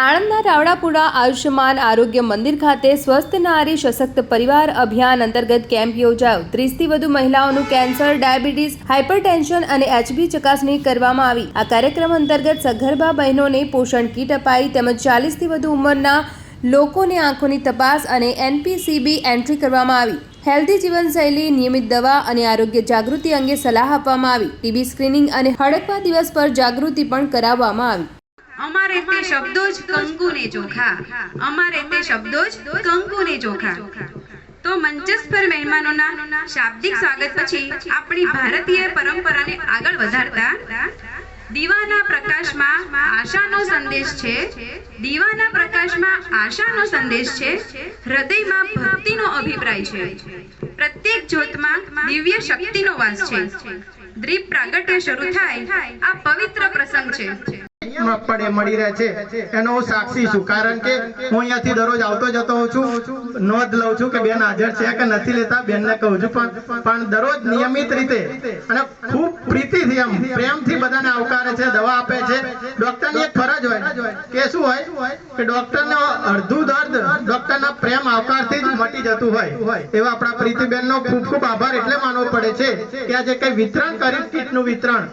આણંદના રાવડાપુરા આયુષ્યમાન આરોગ્ય મંદિર ખાતે સ્વસ્થ નારી સશક્ત પરિવાર અભિયાન અંતર્ગત કેમ્પ યોજાયો. ત્રીસથી વધુ મહિલાઓનું કેન્સર, ડાયાબિટીસ હાઇપરટેન્શન અને એચબી ચકાસણી કરવામાં આવી. આ કાર્યક્રમ અંતર્ગત સગર્ભા બહેનોને પોષણ કીટ અપાઈ તેમજ ચાલીસથી વધુ ઉંમરના લોકોને આંખોની તપાસ અને એનપીસીબી એન્ટ્રી કરવામાં આવી. હેલ્ધી જીવનશૈલી, નિયમિત દવા અને આરોગ્ય જાગૃતિ અંગે સલાહ આપવામાં આવી. ટીબી સ્ક્રીનિંગ અને હડકવા દિવસ પર જાગૃતિ પણ કરાવવામાં આવી. અમારે તે શબ્દો જ કંકુને ચોખા. અમારે તે શબ્દો જ કંકુને ચોખા. તો મંચસ પર મહેમાનોના શાબ્દિક સ્વાગત પછી આપણી ભારતીય પરંપરાને આગળ વધારતા દીવાના પ્રકાશમાં આશાનો સંદેશ છે. દીવાના પ્રકાશમાં આશાનો સંદેશ છે. હૃદયમાં ભક્તિનો અભિપ્રાય છે. પ્રત્યેક જ્યોતમાં દિવ્ય શક્તિનો વાસ છે. દ્રીપ પ્રાગટ્ય શરૂ થાય, આ પવિત્ર પ્રસંગ છે. પડે, મળી રહે છે. એનો હું સાક્ષી છું. કારણ કે હું અહીંયાથી દરરોજ આવતો જતો હોઉં છું. નોંધ લઉં છું કે બેન હાજર છે કે નથી લેતા, બેનને કહું છું. પણ પણ દરરોજ નિયમિત રીતે અને ખૂબ પ્રીતિથી એમ, પ્રેમથી બધાને આવકારે છે, દવા આપે છે. ડોક્ટરની એક ફરજ હોય. કે શું હોય? કે ડોક્ટરનો અડધું દર્દ ડોક્ટરના પ્રેમ આવકારથી જ મટી જતું હોય. એવા આપણા પ્રીતિબેનનો ખૂબ ખૂબ આભાર. એટલે માનવો પડે છે કે આજે કઈ વિતરણ કર્યું? કીટનું વિતરણ.